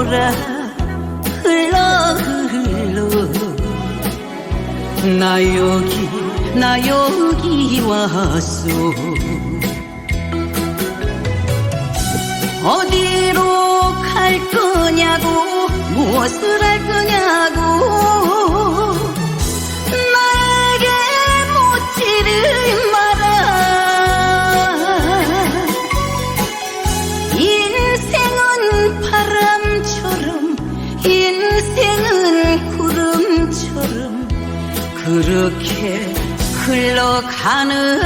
돌아 흘러 흘러. 나 여기 나 여기 왔어 어디로 갈 거냐고 무엇을 할 거냐고 그렇게 흘러가는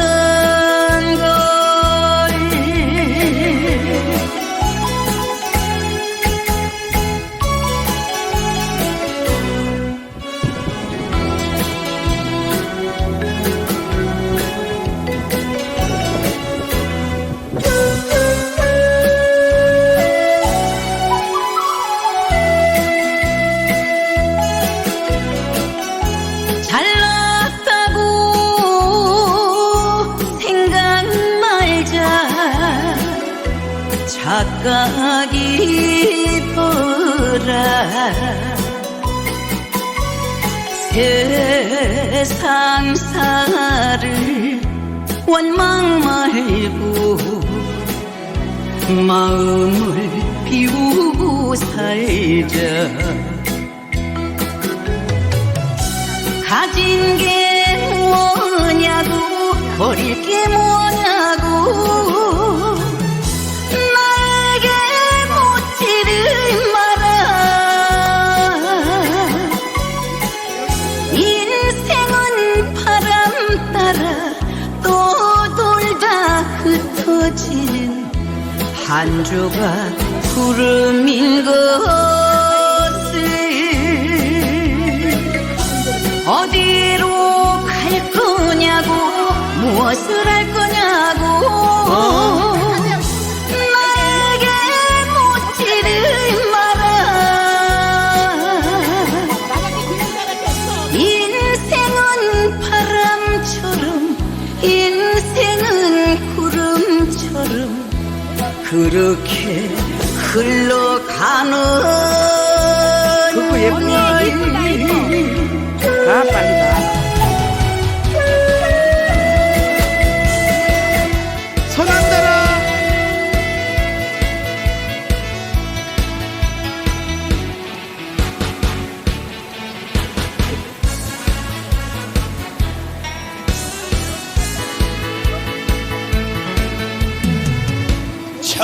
착각이 더라. 세상사를 원망 말고 마음을 비우고 살자. 가진 게 뭐냐고 버릴 게 뭐냐고 한 조각 구름인 것을 어디로 갈 거냐고 무엇을 그렇게 흘러가는 그거 예쁘네.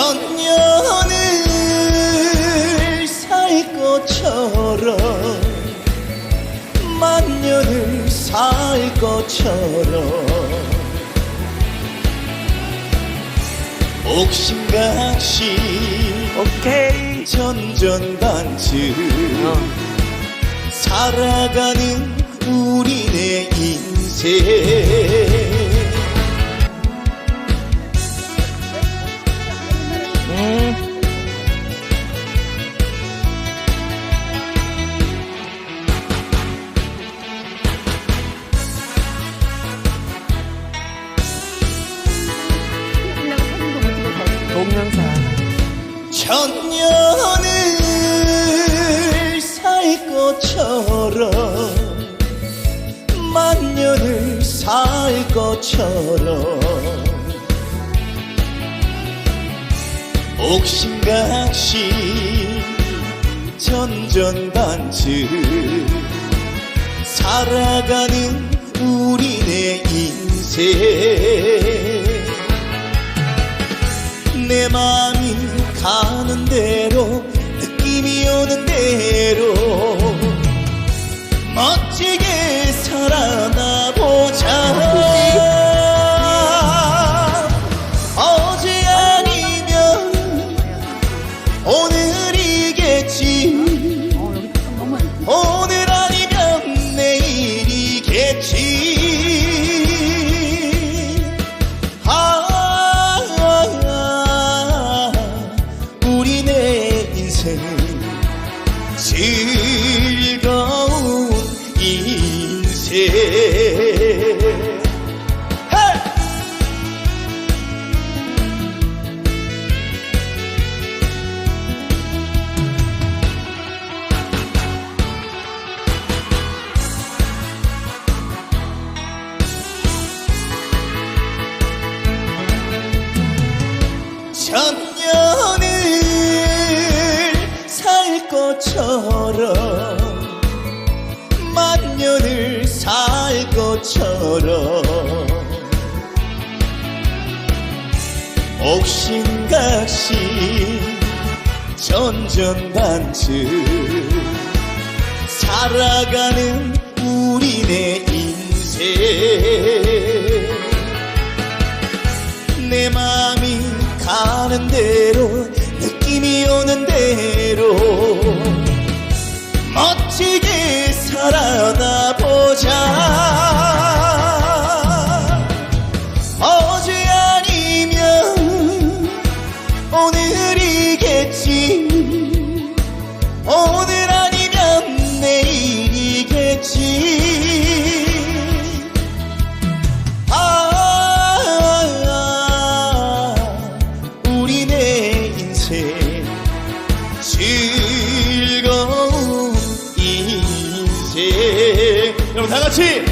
천년을 살 것처럼 만년을 살 것처럼. 옥신각신 오케이. 전전반측 살아가는 우리네 인생 동영상. 천년을 살 것처럼 만년을 살 것처럼 옥신각신 전전반측 살아가는 우리네 인생 가는 대로 느낌이 오는 대로. 멋지게 살아나보자. 心 처럼 만년을 살 것처럼 옥신각신 전전단증 살아가는 우리네 인생. 내 마음이 가는 대로 느낌이 오는 대로 সারা Curtir.